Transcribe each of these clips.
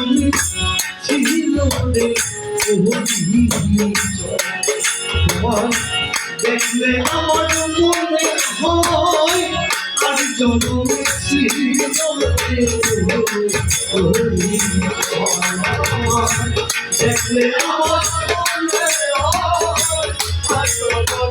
ছিল দেখলে আমার মনে হয় আর জন্মে দেখলে আমার মনে হয় আর জন্মে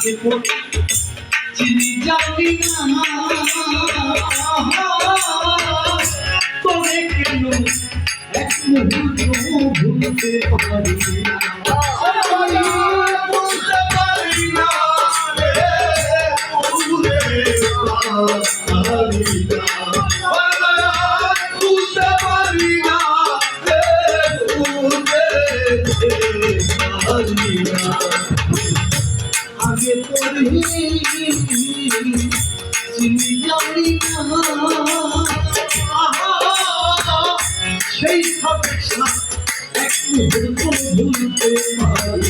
পড়ে চিনি জানি না তবে কেন এক মুহূর্ত ভুলতে পারি না চিনি জানি সেই ভাবনা এক মুহূর্ত ভুলতে পারি।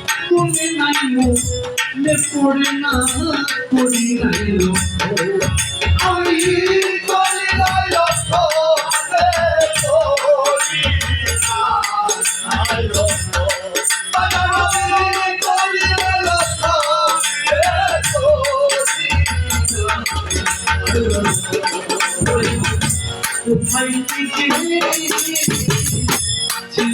মনে পড়ে না করি নাই আমি করি কোথায় থেকে